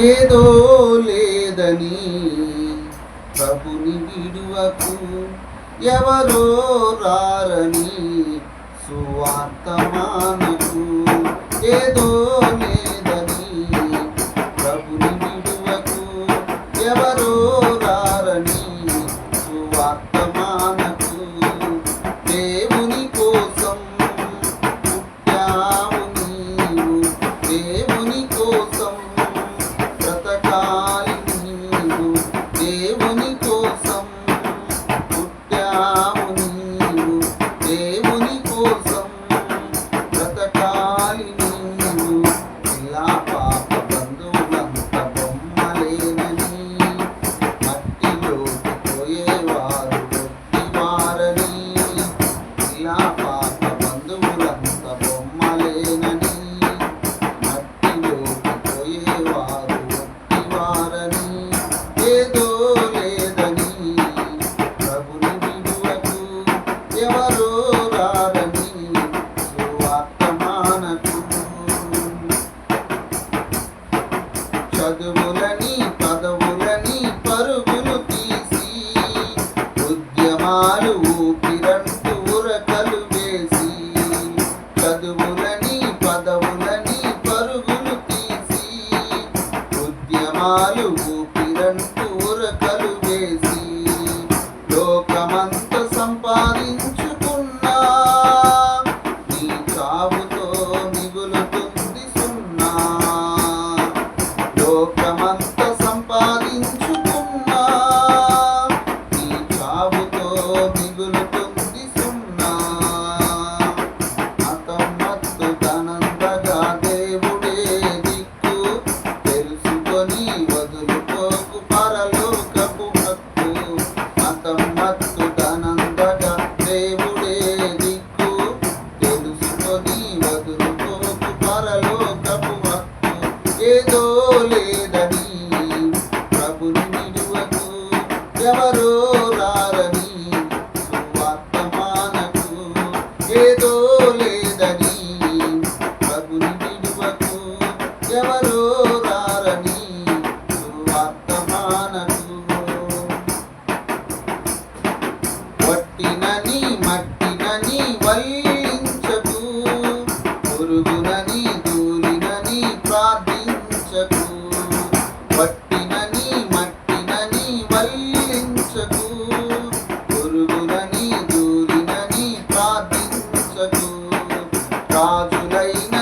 ఏదో లేదని ప్రభుని విడువకు ఎవరో రారని సువార్త మానకు. ఏదో చదువులని పదవులని పరుగులు తీసి ఉద్యమాలు ఊపిరంటూ ఉరకలు వేసి చదువులని పదవులని పరుగులు తీసి ఉద్యమాలు ఊపిరంటూ ఉరకలు వేసి లోకమంత సంపాదించుకున్నా నీ చావు పాపుని నిలువకు ఎవరో రారని సువార్తమానకు ఏదో లేదని ప్రభుని నిలువకు ఎవరో రారని సువార్తమానకు వట్టినని మట్టినని వల్ల రాజు రాజునైన